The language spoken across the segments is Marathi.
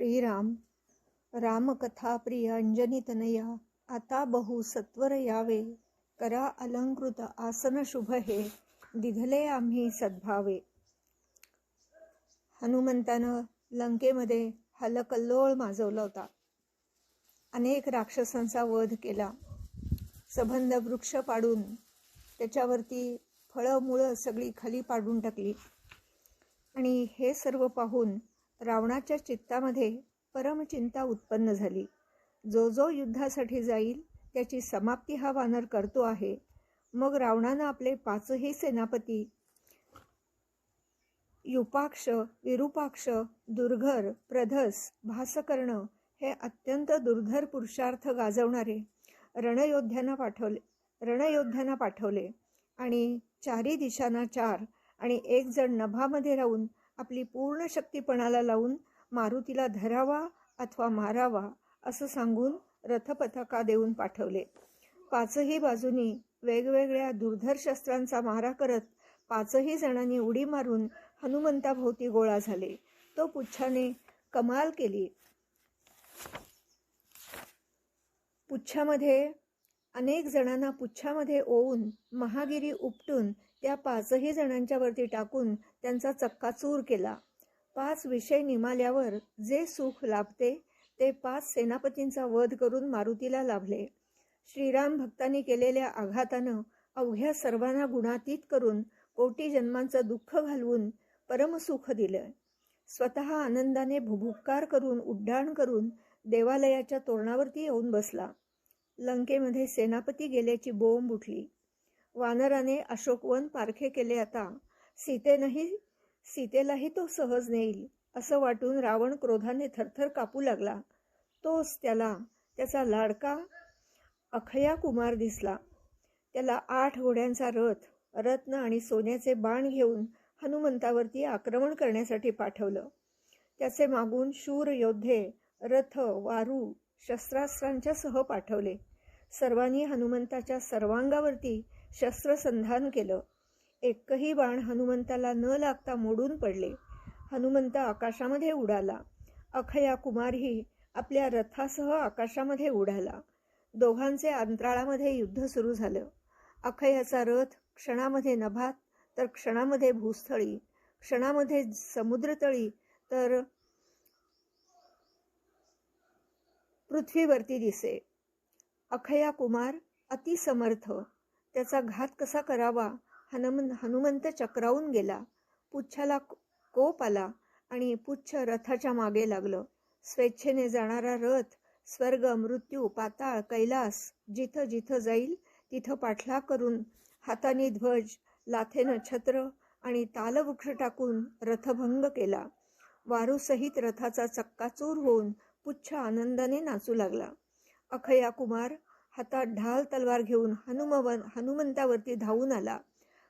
श्रीराम। रामकथा प्रिय अंजनीतनया आता बहु सत्वर यावे। करा अलंकृत आसन शुभ हे दिधले आम्ही सद्भावे। हनुमंतानं लंकेमध्ये हलकल्लोळ माजवला होता। अनेक राक्षसांचा वध केला। सबंध वृक्ष पाडून त्याच्यावरती फळं मुळं सगळी खाली पाडून टाकली। आणि हे सर्व पाहून रावणाच्या चित्तामध्ये परमचिंता उत्पन्न झाली. जो जो युद्धासाठी जाईल त्याची समाप्ती हा वानर करतो आहे. मग रावणानं आपले पाचही सेनापती युपाक्ष विरूपाक्ष दुर्घर प्रधस भासकर्ण हे अत्यंत दुर्धर पुरुषार्थ गाजवणारे रणयोद्ध्यांना पाठवले रणयोद्ध्यांना पाठवले. आणि चारी दिशांना चार आणि एक जण नभामध्ये राहून आपली पूर्ण शक्तीपणाला लावून मारुतीला धरावा अथवा मारावा असं सांगून रथपथका देऊन पाठवले. पाचही बाजूनी वेगवेगळ्या दुर्धर शस्त्रांचा मारा करत पाचही जणांनी उडी मारून हनुमंताभोवती गोळा झाले. तो पुच्छाने कमाल केली. पुच्छामध्ये अनेक जणांना पुच्छामध्ये ओवून महागिरी उपटून त्या पाचही जणांच्या वरती टाकून त्यांचा चक्काचूर केला. पाच विषय निमाल्यावर जे सुख लाभते ते पाच सेनापतींचा वध करून मारुतीला लाभले. श्रीराम भक्तांनी केलेल्या आघातानं अवघ्या सर्वांना गुणातीत करून कोटी जन्मांचं दुःख घालवून परमसुख दिलं. स्वतः आनंदाने भुभुक्कार करून उड्डाण करून देवालयाच्या तोरणावरती येऊन बसला. लंकेमध्ये सेनापती गेल्याची बोंब उठली. वानराने अशोकवन पारखे केले आता. सीतेनंही सीतेलाही तो सहज नेईल असं वाटून रावण क्रोधाने थरथर कापू लागला. तोच त्याला त्याचा लाडका अखया कुमार दिसला. त्याला आठ घोड्यांचा रथ रत्न आणि सोन्याचे बाण घेऊन हनुमंतावरती आक्रमण करण्यासाठी पाठवलं. त्याचे मागून शूर योद्धे रथ वारू शस्त्रास्त्रांच्या सह पाठवले. सर्वांनी हनुमंताच्या सर्वांगावरती शस्त्रसंधान केलं. एकही बाण हनुमंताला न लागता मोडून पडले. हनुमंत आकाशामध्ये उडाला. अखया कुमारही आपल्या रथासह आकाशामध्ये उडाला. दोघांचे अंतराळामध्ये युद्ध सुरू झालं. अखयाचा रथ क्षणामध्ये नभात तर क्षणामध्ये भूस्थळी क्षणामध्ये समुद्रतळी तर पृथ्वीवरती दिसे. अखया कुमार अतिसमर्थ त्याचा घात कसा करावा? हनुमन हनुमंत चक्रावून गेला. पुच्छाला कोप आला आणि पुच्छ रथाच्या मागे लागलं. स्वेच्छेने जाणारा रथ स्वर्ग मृत्यू पाताळ कैलास जिथं जिथं जाईल तिथं पाठलाग करून हाताने ध्वज लाथेनं छत्र आणि तालवृक्ष टाकून रथभंग केला. वारूसहित रथाचा चक्काचूर होऊन पुच्छ आनंदाने नाचू लागला. अखया कुमार हातात ढाल तलवार घेऊन हनुमवन हनुमंतावरती धावून आला.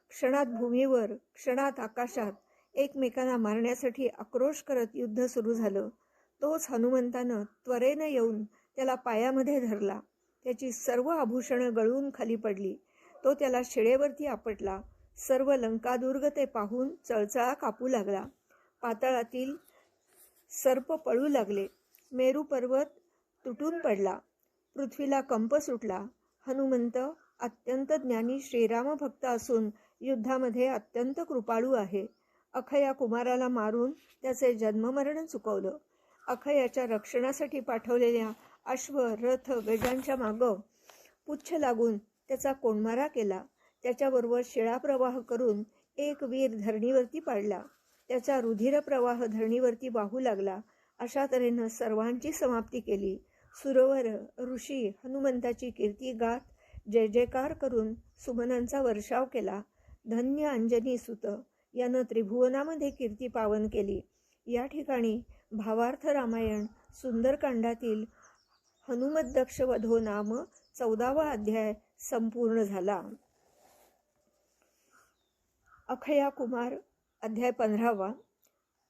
क्षणात भूमीवर क्षणात आकाशात एकमेकांना मारण्यासाठी आक्रोश करत युद्ध सुरू झालं. तोच हनुमंतानं त्वरेनं येऊन त्याला पायामध्ये धरला. त्याची सर्व आभूषणं गळून खाली पडली. तो त्याला शिळेवरती आपटला. सर्व लंकादुर्ग ते पाहून चळचळा कापू लागला. पातळातील सर्प पळू लागले. मेरू पर्वत तुटून पडला. पृथ्वीला कंप सुटला. हनुमंत अत्यंत ज्ञानी श्रीराम भक्त असून युद्धामध्ये अत्यंत कृपाळू आहे. अखया कुमाराला मारून त्याचे जन्ममरण चुकवलं. अखयाच्या रक्षणासाठी पाठवलेल्या अश्व रथ गजांच्या मागं पुच्छ लागून त्याचा कोंडमारा केला. त्याच्याबरोबर शिळा प्रवाह करून एक वीर धरणीवरती पाडला. त्याचा रुधिर प्रवाह धरणीवरती वाहू लागला. अशा तऱ्हेनं सर्वांची समाप्ती केली. सुरवर ऋषी हनुमंताची कीर्ती गात जय जयकार करून सुमनांचा वर्षाव केला. धन्य अंजनी सुत यानं त्रिभुवनामध्ये कीर्ती पावन केली. या ठिकाणी भावार्थ रामायण सुंदरकांडातील हनुमद्दक्ष वधो नाम चौदावा अध्याय संपूर्ण झाला. अखया कुमार अध्याय पंधरावा.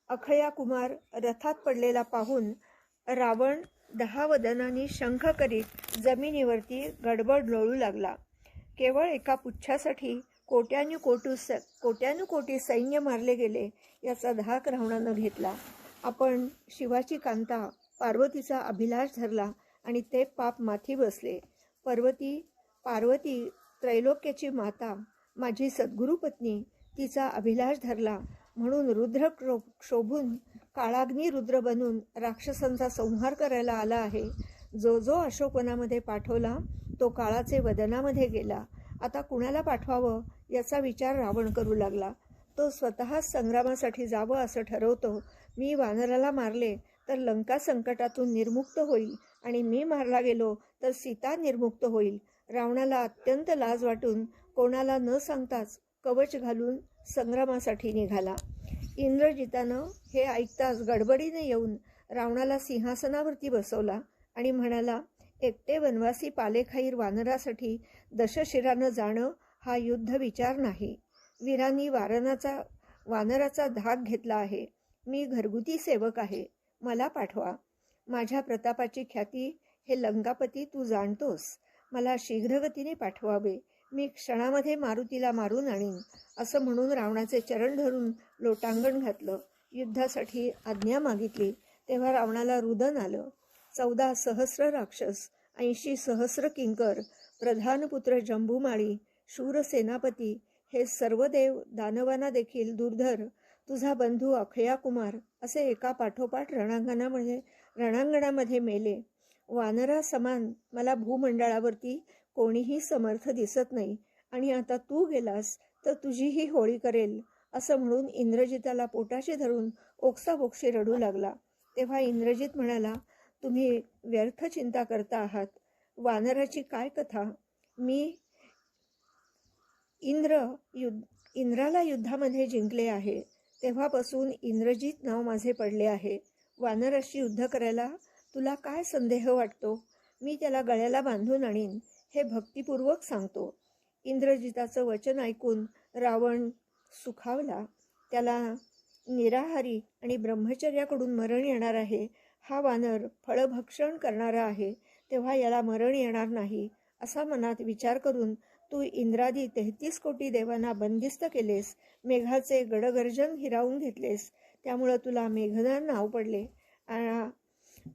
अखया कुमार रथात पडलेला पाहून रावण दहा वदनांनी शंख करीत जमिनीवरती गडबड लोळू लागला. केवळ एका पुच्छासाठी कोट्यानु कोटू स कोट्यानुकोटी सैन्य मारले गेले याचा धाक रावणानं घेतला. आपण शिवाची कांता पार्वतीचा अभिलाष धरला आणि ते पाप माथी बसले. पर्वती पार्वती त्रैलोक्याची माता माझी सद्गुरुपत्नी तिचा अभिलाष धरला म्हणून रुद्र क्रो क्षोभून काळाग्नी रुद्र बनून राक्षसांचा संहार करायला आला आहे. जो जो अशोकवनामध्ये पाठवला तो काळाचे वदनामध्ये गेला. आता कुणाला पाठवावं याचा विचार रावण करू लागला. तो स्वतःच संग्रामासाठी जावं असं ठरवतो. मी वानराला मारले तर लंका संकटातून निर्मुक्त होईल आणि मी मारला गेलो तर सीता निर्मुक्त होईल. रावणाला अत्यंत लाज वाटून कोणाला न सांगताच कवच घालून संग्रामासाठी निघाला. इंद्रजितानं हे ऐकताच गडबडीने येऊन रावणाला सिंहासनावरती बसवला आणि म्हणाला एकटे वनवासी पालेखाईर वानरासाठी दशशिरानं जाणं हा युद्ध विचार नाही. वीरांनी वारणाचा वानराचा धाक घेतला आहे. मी घरगुती सेवक आहे. मला पाठवा. माझ्या प्रतापाची ख्याती हे लंकापती तू जाणतोस. मला शीघ्रगतीने पाठवावे. मी क्षणामध्ये मारुतीला मारून आणीन असं म्हणून रावणाचे चरण धरून लोटांगण घातलं. युद्धासाठी आज्ञा मागितली. तेव्हा रावणाला रुदन आलं. चौदा सहस्र राक्षस ऐंशी सहस्र किंकर प्रधानपुत्र जंबूमाळी शूर सेनापती हे सर्व देव दानवांना देखील दुर्धर तुझा बंधू अक्षया कुमार असे एका पाठोपाठ रणांगणामध्ये म्हणजे रणांगणामध्ये मेले. वानरा समान मला भूमंडळावरती कोणीही समर्थ दिसत नाही. आणि आता तू गेलास तर तुझीही होळी करेल असं म्हणून इंद्रजिताला पोटाशी धरून ओक्साबोक्षी रडू लागला. तेव्हा इंद्रजित म्हणाला तुम्ही व्यर्थ चिंता करता आहात. वानराची काय कथा? मी इंद्र युद्ध इंद्राला युद्धामध्ये जिंकले आहे. तेव्हापासून इंद्रजित नाव माझे पडले आहे. वानराशी युद्ध करायला तुला काय संदेह वाटतो? मी त्याला गळ्याला बांधून आणीन. हे भक्तिपूर्वक सांगतो. इंद्रजिताचं वचन ऐकून रावण सुखावला. त्याला निराहारी आणि ब्रह्मचर्याकडून मरण येणार आहे. हा वानर फळभक्षण करणारा आहे. तेव्हा याला मरण येणार नाही असा मनात विचार करून तू इंद्रादी तेहतीस कोटी देवांना बंदिस्त केलेस मेघाचे गडगर्जन हिरावून घेतलेस त्यामुळं तुला मेघनार नाव पडले.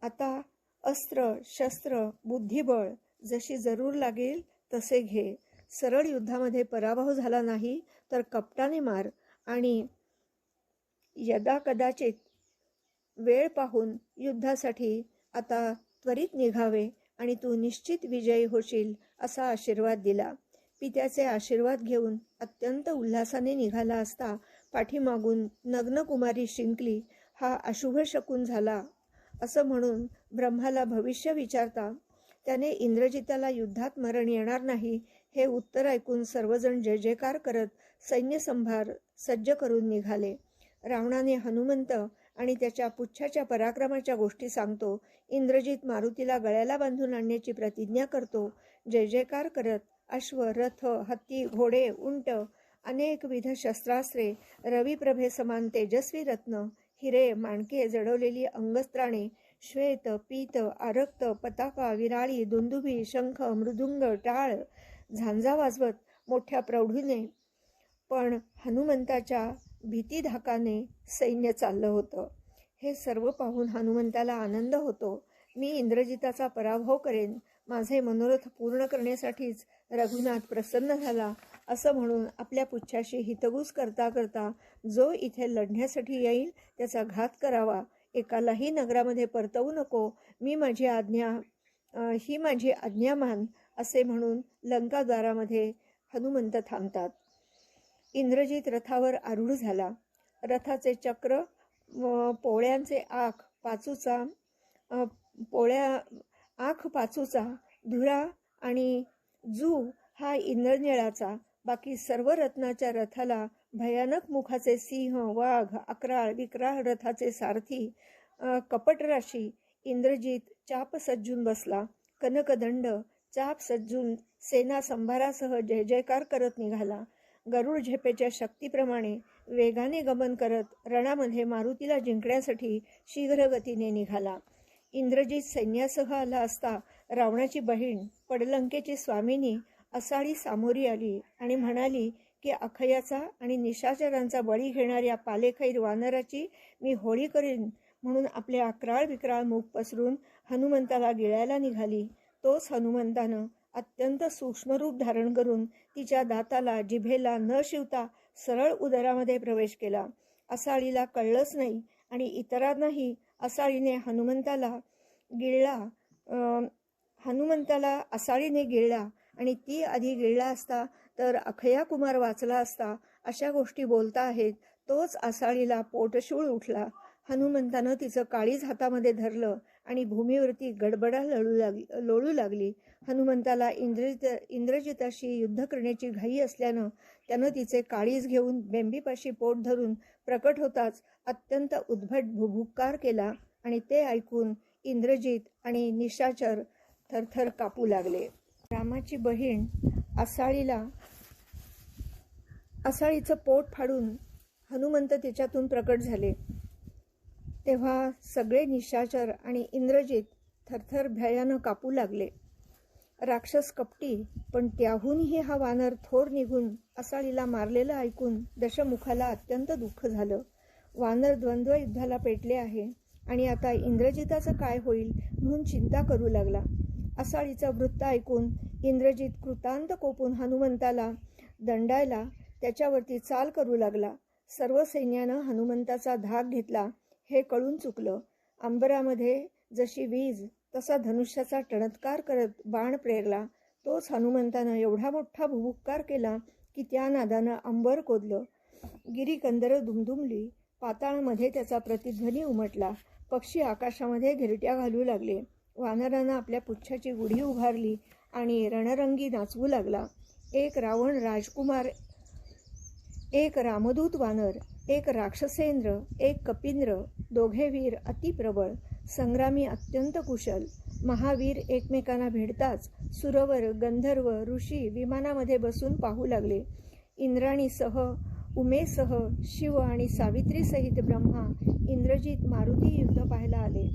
आता अस्त्र शस्त्र बुद्धिबळ जशी जरूर लागेल तसे घे. सरळ युद्धामध्ये पराभव झाला नाही तर कपटाने मार आणि यदा कदाचित वेळ पाहून युद्धासाठी आता त्वरित निघावे आणि तू निश्चित विजयी होशील असा आशीर्वाद दिला. पित्याचे आशीर्वाद घेऊन अत्यंत उल्हासाने निघाला असता पाठीमागून नग्नकुमारी शिंकली हा अशुभ शकून झाला. असं म्हणून ब्रह्माला भविष्य विचारता त्याने इंद्रजिताला युद्धात मरण येणार नाही हे उत्तर ऐकून सर्वजण जय जयकार करत सैन्यसंभार सज्ज करून निघाले. रावणाने हनुमंत आणि त्याच्या पुच्छाच्या पराक्रमाच्या गोष्टी सांगतो इंद्रजित मारुतीला गळ्याला बांधून आणण्याची प्रतिज्ञा करतो जय जयकार करत अश्व रथ हत्ती घोडे उंट अनेकविध शस्त्रास्त्रे रविप्रभे समान तेजस्वी रत्न हिरे माणके जडवलेली अंगस्त्राणे श्वेत पीत आरक्त पताका विराळी दुंदुभी शंख मृदुंग टाळ झांजा वाजवत मोठ्या प्रौढीने. पण हनुमंताच्या भीतीधाकाने सैन्य चाललं होतं. हे सर्व पाहून हनुमंताला आनंद होतो. मी इंद्रजिताचा पराभव करेन. माझे मनोरथ पूर्ण करण्यासाठीच रघुनाथ प्रसन्न झाला असं म्हणून आपल्या पुच्छाशी हितगुज करता करता जो इथे लढण्यासाठी येईल त्याचा घात करावा. एकालाही नगरामध्ये परतवू नको. मी माझी आज्ञा ही माझी आज्ञा मान असे म्हणून लंकाद्वारामध्ये हनुमंत थांबतात. इंद्रजित रथावर आरूढ झाला. रथाचे चक्र पोळ्यांचे आख पाचूचा पोळ्या आख पाचूचा धुरा आणि जू हा इंद्रनिळाचा. बाकी सर्व रत्नाच्या रथाला भयानक मुखाचे सिंह वाघ अकराळ विक्राळ रथाचे सारथी कपटराशी इंद्रजित चाप सज्जून बसला. कनकदंड चाप सज्जून सेना संभारासह जय जयकार करत निघाला. गरुड झेपेच्या शक्तीप्रमाणे वेगाने गमन करत रणामध्ये मारुतीला जिंकण्यासाठी शीघ्रगतीने निघाला. इंद्रजित सैन्यासह आला असता रावणाची बहीण पडलंकेची स्वामिनी असाळी सामोरी आली आणि म्हणाली की अखयाचा आणि निशाचरांचा बळी घेणाऱ्या पालेखैर वानराची मी होळी करीन म्हणून आपले अकराळ विक्राळ मुख पसरून हनुमंताला गिळायला निघाली. तोच हनुमंतानं अत्यंत सूक्ष्म रूप धारण करून तिच्या दाताला जिभेला न शिवता सरळ उदरामध्ये प्रवेश केला. असाळीला कळलंच नाही आणि इतरांनाही असाळीने हनुमंताला गिळला हनुमंताला असाळीने गिळला आणि ती आधी गिळला असता तर अखया कुमार वाचला असता अशा गोष्टी बोलता आहेत. तोच आसाळीला पोटशूळ उठला. हनुमंतानं तिचं काळीज हातामध्ये धरलं आणि भूमीवरती गडबडा लळू लागली लोळू लागली. हनुमंताला इंद्रजित इंद्रजिताशी युद्ध करण्याची घाई असल्यानं त्यानं तिचे काळीज घेऊन बेंबीपाशी पोट धरून प्रकट होताच अत्यंत उद्भट भुभुक्कार केला आणि ते ऐकून इंद्रजित आणि निशाचर थरथर कापू लागले. रामाची बहीण आसाळीला आसाळीचं पोट फाडून हनुमंत तिच्यातून प्रकट झाले. तेव्हा सगळे निशाचर आणि इंद्रजित थरथर भयानं कापू लागले. राक्षस कपटी पण त्याहूनही हा वानर थोर निघून असाळीला मारलेलं ऐकून दशमुखाला अत्यंत दुःख झालं. वानर द्वंद्व युद्धाला पेटले आहे आणि आता इंद्रजिताचं काय होईल म्हणून चिंता करू लागला. आसाळीचा वृत्त ऐकून इंद्रजित कृतांत कोपून हनुमंताला दंडायला त्याच्यावरती चाल करू लागला. सर्व सैन्यानं हनुमंताचा धाक घेतला. हे कळून चुकलं. अंबरामध्ये जशी वीज तसा धनुष्याचा टणत्कार करत बाण प्रेरला तोच हनुमंतानं एवढा मोठा भुभुक्कार केला की त्या नादानं अंबर कोदलं. गिरीकंदर दुमदुमली. पाताळामध्ये त्याचा प्रतिध्वनी उमटला. पक्षी आकाशामध्ये घिरट्या घालू लागले. वानरानं आपल्या पुच्छाची गुढी उभारली आणि रणरंगी नाचवू लागला. एक रावण राजकुमार एक रामदूत वानर एक राक्षसेंद्र एक कपिंद्र दोघे वीर अतिप्रबळ संग्रामी अत्यंत कुशल महावीर एकमेकांना भेटताच सुरवर गंधर्व ऋषी विमानामध्ये बसून पाहू लागले. इंद्राणीसह उमेसह शिव आणि सावित्रीसहित ब्रह्मा इंद्रजित मारुती युद्ध पाहायला आले.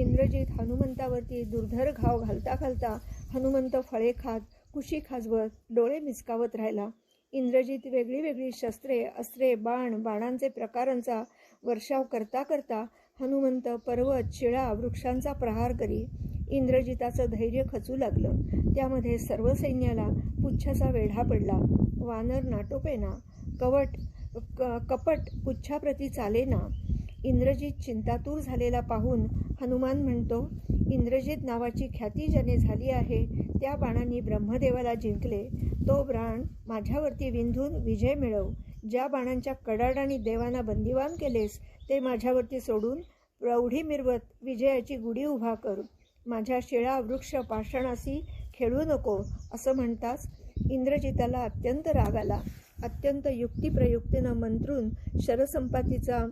इंद्रजित हनुमंतावरती दुर्धर घाव घालता घालता हनुमंत फळे खात कुशी खाजवत डोळे मिचकावत राहिला. इंद्रजित वेगळी वेगळी शस्त्रे अस्त्रे बाण बाणांचे प्रकारांचा वर्षाव करता करता हनुमंत पर्वत शिळा वृक्षांचा प्रहार करी इंद्रजिताचं धैर्य खचू लागलं. त्यामध्ये सर्व सैन्याला पुच्छाचा वेढा पडला. वानर नाटोपेना कवट क कपट पुच्छाप्रती चालेना. इंद्रजित चिंतातूर झालेला पाहून हनुमान म्हणतो इंद्रजित नावाची ख्याती ज्याने झाली आहे त्या बाणांनी ब्रह्मदेवाला जिंकले. तो बाण माझ्यावरती विंधून विजय मिळव. ज्या बाणांच्या कडाडाने देवांना बंदिवान केलेस ते माझ्यावरती सोडून प्रौढी मिरवत विजयाची गुढी उभा कर. माझ्या शिळा वृक्ष पाषाणाशी खेळू नको असं म्हणताच इंद्रजिताला अत्यंत राग आला. अत्यंत युक्तिप्रयुक्तीनं मंत्रून शरसंपत्तीचा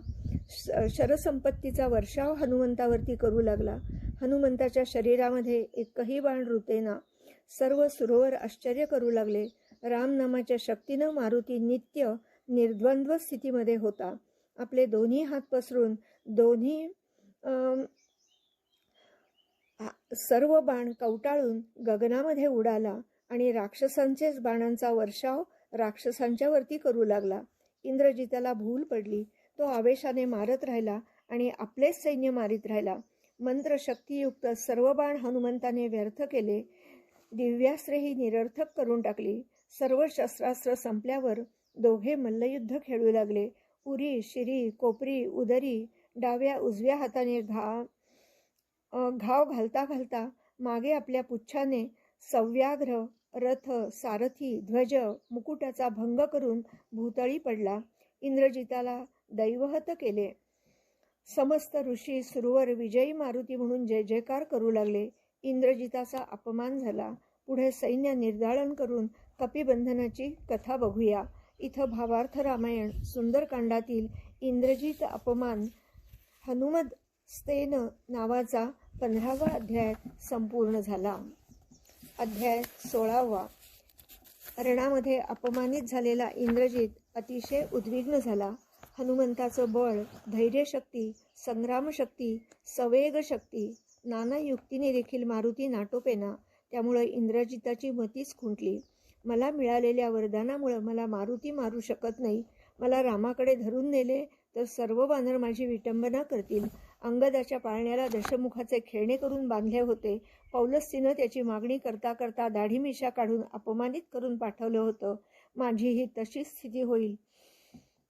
श- शरसंपत्तीचा वर्षाव हनुमंतावरती करू लागला. हनुमंताच्या शरीरामध्ये एकही बाण रुतेना. सर्व सुरोवर आश्चर्य करू लागले. रामनामाच्या शक्तीनं मारुती नित्य निर्द्वंद्व स्थितीमध्ये होता. आपले दोन्ही हात पसरून दोन्ही सर्व बाण कवटाळून गगनामध्ये उडाला आणि राक्षसांचेच बाणांचा वर्षाव राक्षसांच्यावरती करू लागला. इंद्रजिताला भूल पडली. तो आवेशाने मारत राहिला आणि आपलेच सैन्य मारित राहिला. मंत्रशक्तियुक्त सर्व बाण हनुमंताने व्यर्थ केले. दिव्यास्त्रही निरर्थक करून टाकली. सर्व शस्त्रास्त्र संपल्यावर दोघे मल्लयुद्ध खेळू लागले. उरी शिरी कोपरी उदरी डाव्या उजव्या हाताने घा घाव घालता घालता मागे आपल्या पुच्छाने सव्याघ्र रथ सारथी ध्वज मुकुटाचा भंग करून भूतळी पडला. इंद्रजिताला दैवहत केले. समस्त ऋषी सुरवर विजयी मारुती म्हणून जय जयकार करू लागले. इंद्रजिताचा अपमान झाला. पुढे सैन्य निर्दाळन करून कपिबंधनाची कथा बघूया. इथं भावार्थ रामायण सुंदरकांडातील इंद्रजित अपमान हनुमद स्तेन नावाचा पंधरावा अध्याय संपूर्ण झाला. अध्याय सोळावा. रणामध्ये अपमानित झालेला इंद्रजित अतिशय उद्विग्न झाला. हनुमंताचं बळ धैर्यशक्ती संग्रामशक्ती सवेगशक्ती नाना युक्तीने देखील मारुती नाटोपेना त्यामुळं इंद्रजिताची मतीच खुंटली. मला मिळालेल्या वरदानामुळं मला मारुती मारू शकत नाही. मला रामाकडे धरून नेले तर सर्व वानर माझी विटंबना करतील. अंगदाच्या पाळण्याला दशमुखाचे खेळणे करून बांधले होते. पौलस्तीनं त्याची मागणी करता करता दाढी मिशा काढून अपमानित करून पाठवलं होतं. माझी ही तशीच स्थिती होईल.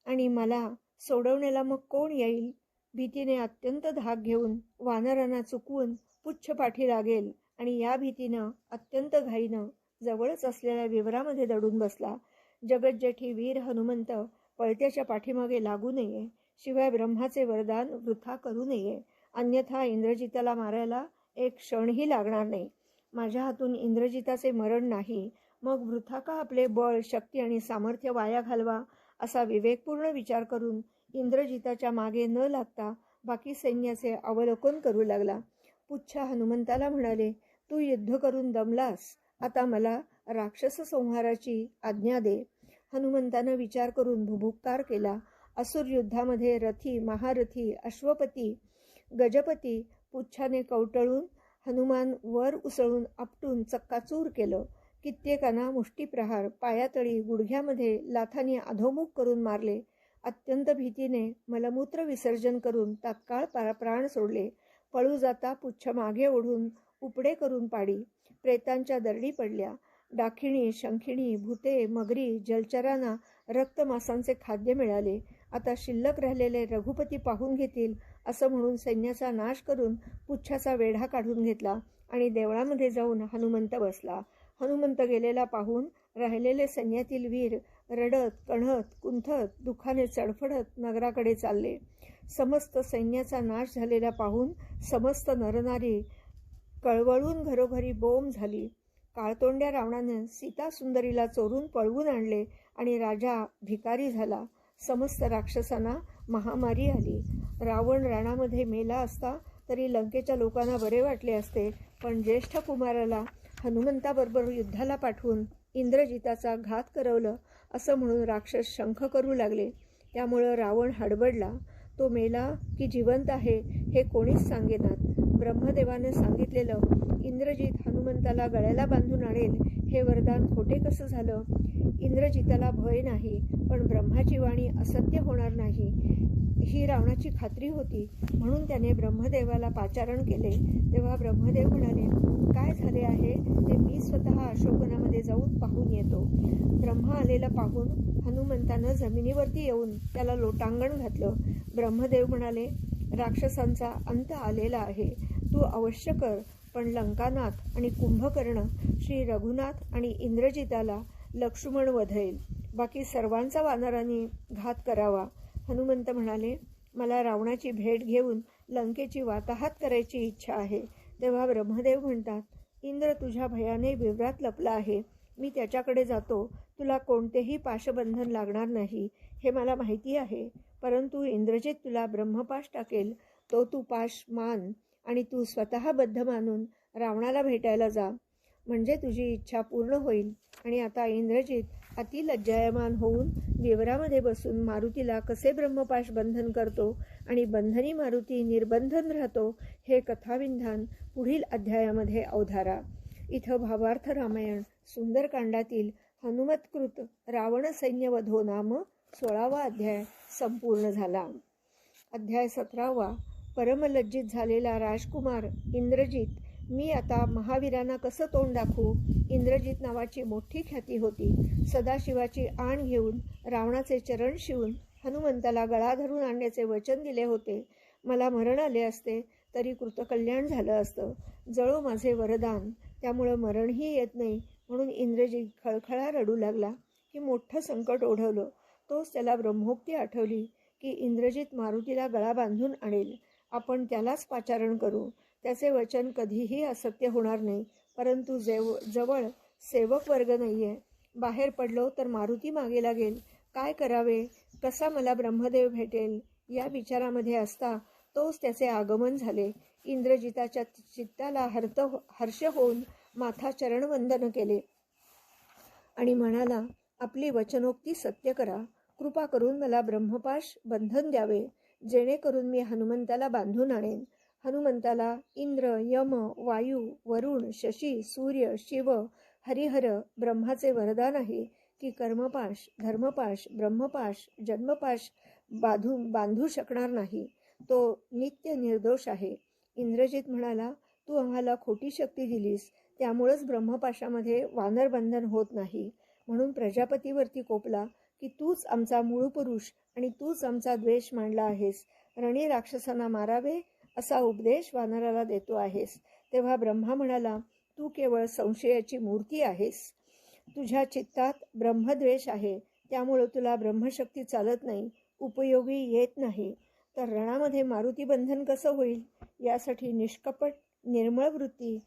आणि मला सोडवण्याला मग कोण येईल? भीतीने अत्यंत धाक घेऊन वानरांना चुकवून पुच्छ पाठी लागेल आणि या भीतीनं अत्यंत घाईनं जवळच असलेल्या विवरामध्ये दडून बसला. जगज्जेठी वीर हनुमंत पळत्याच्या पाठीमागे लागू नये शिवाय ब्रह्माचे वरदान वृथा करू नये. अन्यथा इंद्रजिताला मारायला एक क्षणही लागणार नाही. माझ्या हातून इंद्रजिताचे मरण नाही. मग वृथा का आपले बळ शक्ती आणि सामर्थ्य वाया घालवा असा विवेकपूर्ण विचार करून इंद्रजिताच्या मागे न लागता बाकी सैन्याचे अवलोकन करू लागला. पुच्छ हनुमंताला म्हणाले तू युद्ध करून दमलास. आता मला राक्षस संहाराची आज्ञा दे. हनुमंतानं विचार करून भुभुक्कार केला. असुर युद्धामध्ये रथी महारथी अश्वपती गजपती पुच्छाने कवटळून हनुमान वर उसळून आपटून चक्काचूर केलं. कित्येकांना मुष्टीप्रहार पायातळी गुडघ्यामध्ये लाथाने अधोमुख करून मारले. अत्यंत भीतीने मलमूत्र विसर्जन करून तात्काळ पा प्राण सोडले. पळू जाता पुच्छ मागे ओढून उपडे करून पाडी. प्रेतांच्या दरडी पडल्या. डाखिणी शंखिणी भूते मगरी जलचरांना रक्तमासांचे खाद्य मिळाले. आता शिल्लक राहिलेले रघुपती पाहून घेतील असं म्हणून सैन्याचा नाश करून पुच्छाचा वेढा काढून घेतला. आणि देवळामध्ये जाऊन हनुमंत बसला. हनुमंत गेलेला पाहून राहिलेले सैन्यातील वीर रडत कणत कुंथत दुखाने चडफडत नगराकडे चालले. समस्त सैन्याचा नाश झालेला पाहून समस्त नरनारी कळवळून घरोघरी बोंब झाली. काळतोंड्या रावणानं सीता सुंदरीला चोरून पळवून आणले आणि राजा भिकारी झाला. समस्त राक्षसांना महामारी आली. रावण राणामध्ये मेला असता तरी लंकेच्या लोकांना बरे वाटले असते पण ज्येष्ठ कुमाराला हनुमंताबरोबर युद्धाला पाठवून इंद्रजिताचा घात करवलं असं म्हणून राक्षस शंख करू लागले. त्यामुळं रावण हडबडला. तो मेला की जिवंत आहे हे कोणीच सांगेनात. ब्रह्मदेवाने सांगितलेलं इंद्रजित हनुमंताला गळ्याला बांधून आणेल हे वरदान खोटे कसं झालं? इंद्रजिताला भय नाही पण ब्रह्माची वाणी असत्य होणार नाही. ही रावणाची खात्री होती. म्हणून त्याने ब्रह्मदेवाला पाचारण केले. तेव्हा ब्रह्मदेव म्हणाले काय झाले आहे? ते मी स्वतः अशोकनामध्ये जाऊन पाहून येतो. ब्रह्मा आलेला पाहून हनुमंतानं जमिनीवरती येऊन त्याला लोटांगण घातलं. ब्रह्मदेव म्हणाले राक्षसांचा अंत आलेला आहे. तू अवश्य कर पण लंकानाथ आणि कुंभकर्ण श्री रघुनाथ आणि इंद्रजिताला लक्ष्मण वधेल. बाकी सर्वांचा वानरांनी घात करावा. हनुमंत म्हणाले मला रावणाची भेट घेऊन लंकेची वाताहात करायची इच्छा आहे. तेव्हा ब्रह्मदेव म्हणतात इंद्र तुझ्या भयाने विव्रात लपला आहे. मी त्याच्याकडे जातो. तुला कोणतेही पाशबंधन लागणार नाही. हे मला माहिती आहे. परंतु इंद्रजित तुला ब्रह्मपाश टाकेल. तो तू पाश मान आणि तू स्वतः बद्ध मानून रावणाला भेटायला जा. म्हणजे तुझी इच्छा पूर्ण होईल. आणि आता इंद्रजित अति लज्जायमान होऊन विवरामध्ये बसून मारुतीला कसे ब्रह्मपाश बंधन करतो आणि बंधनी मारुती निर्बंधन राहतो हे कथाविंधान पुढील अध्यायामध्ये अवधारा. इथं भावार्थ रामायण सुंदरकांडातील हनुमत्कृत रावण सैन्यवधो नाम सोळावा अध्याय संपूर्ण झाला. अध्याय सतरावा परमलज्जित झालेला राजकुमार इंद्रजित मी आता महावीरांना कसं तोंड दाखवू? इंद्रजित नावाची मोठी ख्याती होती. सदाशिवाची आण घेऊन रावणाचे चरण शिवून हनुमंताला गळा धरून आणण्याचे वचन दिले होते. मला मरण आले असते तरी कृतकल्याण झालं असतं. जळो माझे वरदान. त्यामुळं मरणही येत नाही म्हणून इंद्रजित खळखळा रडू लागला. की मोठं संकट ओढवलं. तोच त्याला ब्रह्मोक्ती आठवली की इंद्रजित मारुतीला गळा बांधून आणेल. आपण त्यालाच पाचारण करू. त्याचे वचन कधीही असत्य होणार नाही. परंतु जेव जवळ सेवक वर्ग नाही आहे बाहेर पडलो तर मारुती मागे लागेल. काय करावे? कसा मला ब्रह्मदेव भेटेल? या विचारामध्ये असता तोच त्याचे आगमन झाले. इंद्रजिताच्या चित्ताला हर्त हो-, हर्ष होऊन माथा चरणवंदन केले. आणि म्हणाला आपली वचनोक्ती सत्य करा. कृपा करून मला ब्रह्मपाश बंधन द्यावे. जेणेकरून मी हनुमंताला बांधून आणेन. हनुमंताला इंद्र यम वायू वरुण शशी सूर्य शिव हरिहर ब्रह्माचे वरदान आहे की कर्मपाश धर्मपाश ब्रह्मपाश जन्मपाश बांधू बांधू शकणार नाही. तो नित्य निर्दोष आहे. इंद्रजित म्हणाला तू आम्हाला खोटी शक्ती दिलीस त्यामुळंच ब्रह्मपाशामध्ये वानरबंधन होत नाही म्हणून प्रजापतीवरती कोपला की तूच आमचा मूळ पुरुष आणि तूच आमचा द्वेष मांडला आहेस. रणी राक्षसांना मारावे असा उपदेश वानराला देतो आहेस. तेव्हा ब्रह्मा म्हणाला तू केवळ संशयाची मूर्ती आहेस. तुझ्या चित्तात ब्रह्मद्वेष आहे. त्यामुळं तुला ब्रह्मशक्ती चालत नाही उपयोगी येत नाही. तर रणामध्ये मारुती बंधन कसं होईल? यासाठी निष्कपट निर्मळ वृत्ती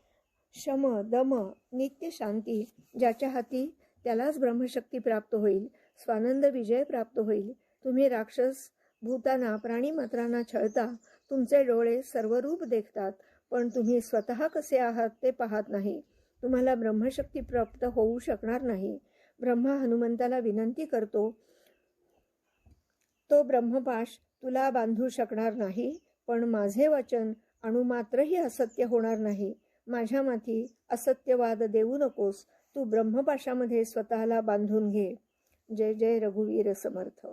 शम दम नित्य शांती ज्याच्या हाती त्यालाच ब्रह्मशक्ती प्राप्त होईल. स्वानंद विजय प्राप्त होईल. तुम्ही राक्षस भूताना प्राणीमात्रांना छळता तुमचे डोळे सर्व रूप देखतात पण तुम्ही स्वतः कसे आहात ते पाहत नाही. तुम्हाला ब्रह्मशक्ती प्राप्त होऊ शकणार नाही. ब्रह्मा हनुमंताला विनंती करतो तो ब्रह्मपाश तुला बांधू शकणार नाही पण माझे वचन अणुमात्रही असत्य होणार नाही. माझ्या माथी असत्यवाद देऊ नकोस. तू ब्रह्मपाशामध्ये स्वतःला बांधून घे. जय जय रघुवीर समर्थ.